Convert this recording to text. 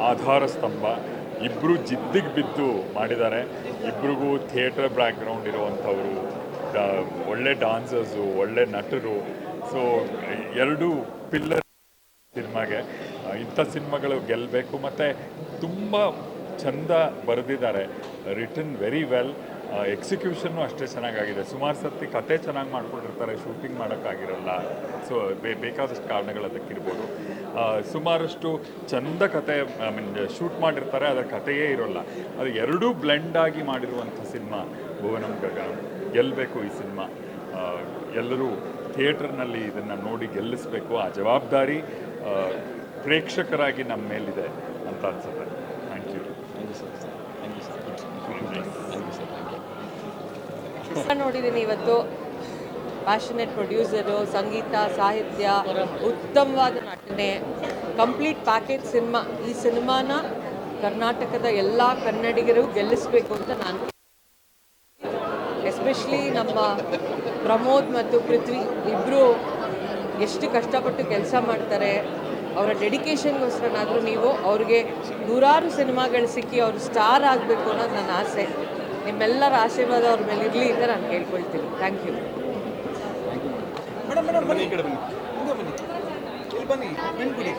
ಆಧಾರ ಸ್ತಂಭ. ಇಬ್ಬರು ಜಿದ್ದಿಗೆ ಬಿದ್ದು ಮಾಡಿದ್ದಾರೆ. ಇಬ್ರಿಗೂ ಥಿಯೇಟರ್ ಬ್ಯಾಕ್ಗ್ರೌಂಡ್ ಇರುವಂಥವರು ಒಳ್ಳೆ ಡಾನ್ಸರ್ಸು, ಒಳ್ಳೆ ನಟರು. ಸೊ, ಎರಡು ಪಿಲ್ಲರ್ ಸಿನಿಮಾಗೆ. ಇಂಥ ಸಿನಿಮಾಗಳು ಗೆಲ್ಲಬೇಕು ಮತ್ತು ತುಂಬ ಚಂದ ಬರೆದಿದ್ದಾರೆ. ರಿಟರ್ನ್ ವೆರಿ ವೆಲ್ ಎಕ್ಸಿಕ್ಯೂಷನ್ನು ಅಷ್ಟೇ ಚೆನ್ನಾಗಾಗಿದೆ. ಸುಮಾರು ಸರ್ತಿ ಕತೆ ಚೆನ್ನಾಗಿ ಮಾಡಿಕೊಂಡಿರ್ತಾರೆ ಶೂಟಿಂಗ್ ಮಾಡೋಕ್ಕಾಗಿರಲ್ಲ. ಸೊ ಬೇಕಾದಷ್ಟು ಕಾರಣಗಳು ಅದಕ್ಕಿರ್ಬೋದು. ಸುಮಾರಷ್ಟು ಚಂದ ಕತೆ ಐ ಮೀನ್ ಶೂಟ್ ಮಾಡಿರ್ತಾರೆ, ಅದರ ಕಥೆಯೇ ಇರೋಲ್ಲ. ಅದು ಎರಡೂ ಬ್ಲೆಂಡ್ ಆಗಿ ಮಾಡಿರುವಂಥ ಸಿನಿಮಾ, ಭುವನಂ ಗಗನ್. ಗೆಲ್ಲಬೇಕು ಈ ಸಿನಿಮಾ. ಎಲ್ಲರೂ ಥಿಯೇಟರ್ನಲ್ಲಿ ಇದನ್ನು ನೋಡಿ ಗೆಲ್ಲಿಸಬೇಕು. ಆ ಜವಾಬ್ದಾರಿ ಪ್ರೇಕ್ಷಕರಾಗಿ ನಮ್ಮ ಮೇಲಿದೆ ಅಂತ ಅನ್ಸುತ್ತೆ. ನೋಡಿದ್ದೀನಿ ಇವತ್ತು. ಪ್ಯಾಷನೆಟ್ ಪ್ರೊಡ್ಯೂಸರು ಸಂಗೀತ, ಸಾಹಿತ್ಯ, ಉತ್ತಮವಾದ ನಟನೆ ಕಂಪ್ಲೀಟ್ ಪ್ಯಾಕೇಜ್ ಸಿನಿಮಾ. ಈ ಸಿನಿಮಾನ ಕರ್ನಾಟಕದ ಎಲ್ಲ ಕನ್ನಡಿಗರು ಗೆಲ್ಲಿಸಬೇಕು ಅಂತ ನಾನು ಎಸ್ಪೆಷಲಿ ನಮ್ಮ ಪ್ರಮೋದ್ ಮತ್ತು ಪೃಥ್ವಿ ಇಬ್ಬರು ಎಷ್ಟು ಕಷ್ಟಪಟ್ಟು ಕೆಲಸ ಮಾಡ್ತಾರೆ. ಅವರ ಡೆಡಿಕೇಶನ್ಗೋಸ್ಕರನಾದರೂ ನೀವು ಅವ್ರಿಗೆ ನೂರಾರು ಸಿನಿಮಾಗಳು ಸಿಕ್ಕಿ ಅವರು ಸ್ಟಾರ್ ಆಗಬೇಕು ಅನ್ನೋದು ನನ್ನ ಆಸೆ. ನಿಮ್ಮೆಲ್ಲರ ಆಶೀರ್ವಾದ ಅವ್ರ ಮೇಲೆ ಇರಲಿ ಅಂತ ನಾನು ಕೇಳ್ಕೊಳ್ತೀನಿ. ಥ್ಯಾಂಕ್ ಯು ಮೇಡಮ್ ಮೇಡಮ್ ಬನ್ನಿ ಬನ್ನಿ. ಬನ್ನಿ. ಇಲ್ಲಿ ಬನ್ನಿ.